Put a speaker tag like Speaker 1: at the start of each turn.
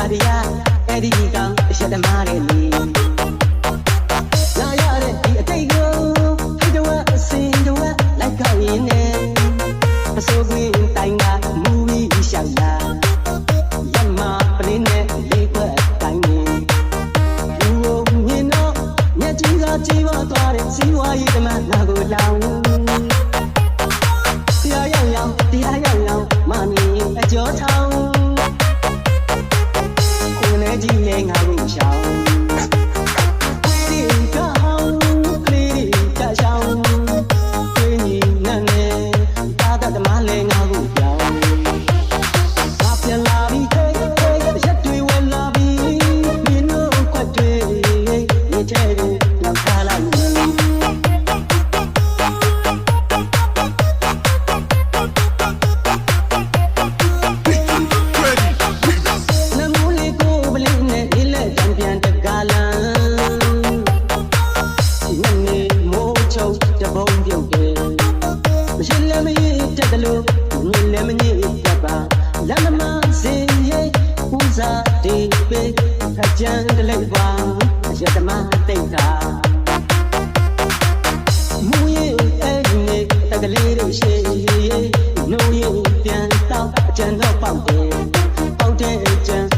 Speaker 1: လာပြီးသားတိခါတရအဲ့ဒီကောင်အရှက်သမားတဲ့လေလာရတဲ့ဒီအတိတ်ကိုဟိတ်တော့အစင်တော့လိုက်ကောက်ရင်းနဲ့ပစိုးကွင်းတိုင်းကမူဝီရှောက်လာရမပလင်းနဲ့လေးခွက်တိုင်းနေလူကိုမြင်တော့မျက်ကြီးကကြည့်ပါသွားတဲ့စီးပွားရေးဓမ္မနာကိုလောင် ချုပ်တပုံပြုတ်တယ်မရှိလည်းမရတက်တယ်လို့မြင်လည်းမညစ်တတ်ပါလမ်းမစင်ရဲ့ဦးစားတေးပေးခကြမ်းတလေးပါရတမတိတ်တာမူရဲ့အဲ့ဒီနေတကလေးတို့ရှိရဲ့နိုးရင်ပြန်တော့အကျန်တော့ပေါက်တယ်ပေါက်တဲ့အကျ